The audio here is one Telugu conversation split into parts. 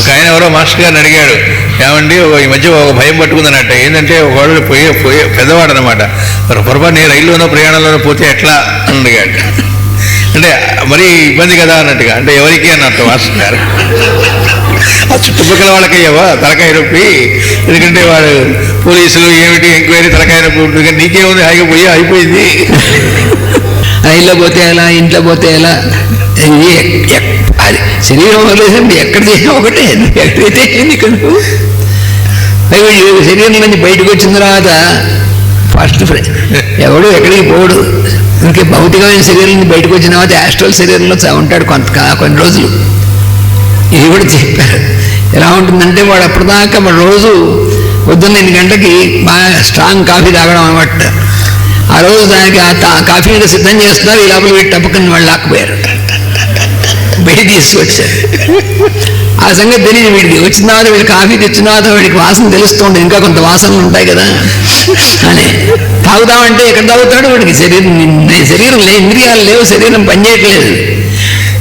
ఒక ఆయన ఎవరో మాస్టర్ గారిని అడిగాడు ఏమండి ఈ మధ్య ఒక భయం పట్టుకుందన్నట్ట. ఏంటంటే ఒకళ్ళు పోయే పోయే పెద్దవాడు అనమాట పొరపాటు నేను రైల్లోనో ప్రయాణంలోనో పోతే ఎట్లా? అని అడిగాడు. అంటే మరీ ఇబ్బంది కదా అన్నట్టుగా. అంటే ఎవరికి అన్నట్టు మాస్టర్ గారు. ఆ చుట్టుపక్కల వాళ్ళకి తలకాయ నొప్పి. ఎందుకంటే వాడు పోలీసులు ఏమిటి ఎంక్వైరీ తలకాయ నొప్పి ఉంటుంది. కానీ నీకేముంది హాయిగా పోయి అయిపోయింది రైల్లో పోతే ఎలా ఇంట్లో పోతే ఎలా? అది శరీరం వదిలేసింది ఎక్కడ చేసినా ఒకటే ఎక్కడైతే ఏంది ఇక్కడ శరీరం నుంచి బయటకు వచ్చిన తర్వాత ఫస్ట్ ఎవడు ఎక్కడికి పోడు. ఇంకే భౌతికమైన శరీరం నుంచి బయటకు వచ్చిన తర్వాత యాస్ట్రల్ శరీరంలో ఉంటాడు కొంత కొన్ని రోజులు. ఇది కూడా చెప్పారు. ఎలా ఉంటుందంటే వాడు అప్పటిదాకా వాడు రోజు పొద్దున్న ఎన్ని గంటలకి బాగా స్ట్రాంగ్ కాఫీ తాగడం అనమాట ఆ రోజు దానికి ఆ కాఫీ మీద సిద్ధం చేస్తున్నారు ఈ లోపల వీటి టప్పుకుని వాళ్ళు లాక్కుపోయారు. బయట తీసుకొచ్చారు. ఆ సంగతి తెలియదు వీడికి. వచ్చిన తర్వాత వీడు కాఫీ తెచ్చిన తర్వాత వీడికి వాసన తెలుస్తుంది ఇంకా కొంత వాసనలు ఉంటాయి కదా. అని. తాగుతామంటే ఎక్కడ తాగుతాడు వీడికి? శరీరం శరీరం లే ఇంద్రియాలు లేవు శరీరం పనిచేయట్లేదు.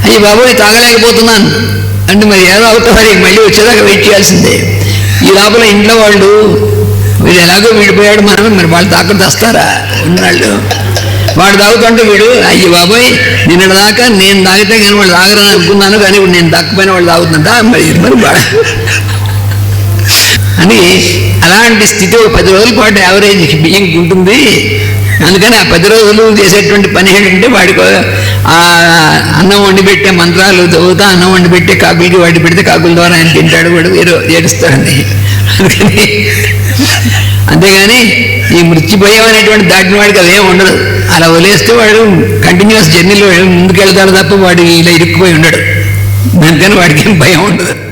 అయ్యి బాబోయ్ తాగలేకపోతున్నాను. అంటే మరి ఏదో అవుతుంది మరి మళ్ళీ వచ్చేదాకా వెయిట్ చేయాల్సిందే. ఈ లోపల ఇంట్లో వాళ్ళు వీడు వీడిపోయాడు మనం మరి వాళ్ళు తాకడం తెస్తారా ఉన్నాళ్ళు. వాడు తాగుతుంటే వీడు అయ్యి బాబోయ్ నిన్న దాకా నేను తాగితే కానీ వాళ్ళు తాగరని అనుకున్నాను కానీ ఇప్పుడు నేను తాకపోయిన వాళ్ళు తాగుతుంట మరి ఇది మరి అని అలాంటి స్థితి ఒక పది రోజుల పాటు యావరేజ్ బియ్యం ఉంటుంది. అందుకని ఆ పది రోజులు చేసేటువంటి పని ఏంటంటే వాడికి ఆ అన్నం వండి పెట్టే మంత్రాలు చదువుతా అన్నం వండి పెట్టే కాకులకి వాడి పెడితే కాకుల ద్వారా ఆయన తింటాడు వాడు ఏదో ఏడుస్తాడని అందుకని అంతేగాని ఈ మృత్యుభయం అనేటువంటి దాటిన వాడికి అదేం ఉండదు అలా వదిలేస్తే వాడు కంటిన్యూస్ జర్నీలో ముందుకెళ్తాడు తప్ప వాడు ఇలా ఇరుక్కుపోయి ఉండడు. అందుకని వాడికి ఏం భయం ఉండదు.